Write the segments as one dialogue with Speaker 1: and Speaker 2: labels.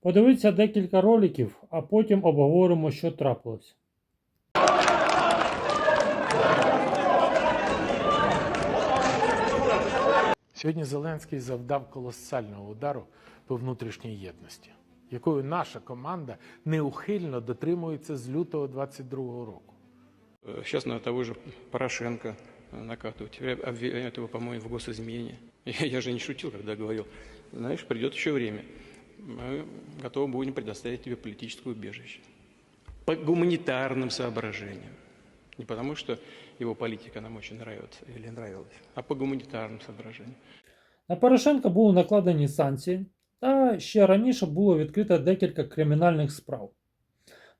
Speaker 1: Подивіться декілька роликів, а потім обговоримо, що трапилось.
Speaker 2: Сьогодні Зеленський завдав колосального удару по внутрішній єдності, якою наша команда неухильно дотримується з лютого 22-го року.
Speaker 3: Э, Сейчас на того же Порошенко э, накатывают. Теперь обвиняют его, по-моему, в госизмене. Я, я же не шутил, когда говорил, знаешь, придет еще время. Мы готовы будем предоставить тебе политическое убежище. По гуманитарным соображениям. Не потому, что его политика нам очень нравится или нравилась, а по гуманитарным соображениям.
Speaker 1: На Порошенка були накладені санкції, та ще раніше було відкрито декілька кримінальних справ.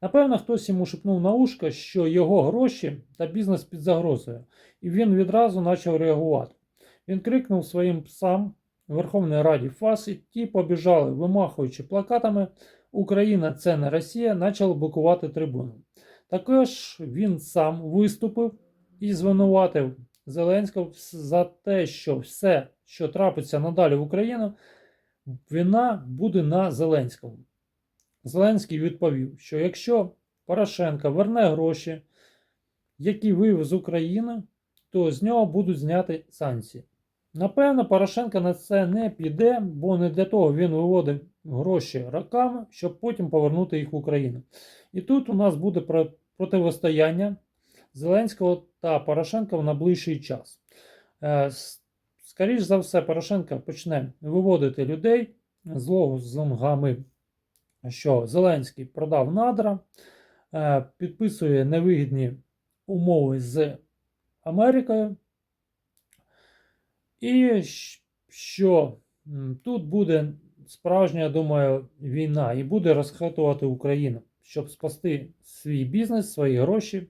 Speaker 1: Напевно, хтось йому шепнув на ушко, що його гроші та бізнес під загрозою, і він відразу почав реагувати. Він крикнув своїм псам в Верховній Раді ФАС, і ті побіжали, вимахуючи плакатами Україна це не Росія, почали блокувати трибуну. Також він сам виступив і звинуватив Зеленського за те, що все, що трапиться надалі в Україну, вина буде на Зеленському. Зеленський відповів, що якщо Порошенко верне гроші, які вивез з України, то з нього будуть зняти санкції. Напевно, Порошенко на це не піде, бо не для того він виводив гроші роками, щоб потім повернути їх в Україну. І тут у нас буде противостояння Зеленського та Порошенка в найближчий час. Е, с- Скоріш за все, Порошенко почне виводити людей з лозунгами, що Зеленський продав надра, е, підписує невигідні умови з Америкою, і що? Тут буде справжня, я думаю, війна і буде розхватувати Україну, щоб спасти свій бізнес, свої гроші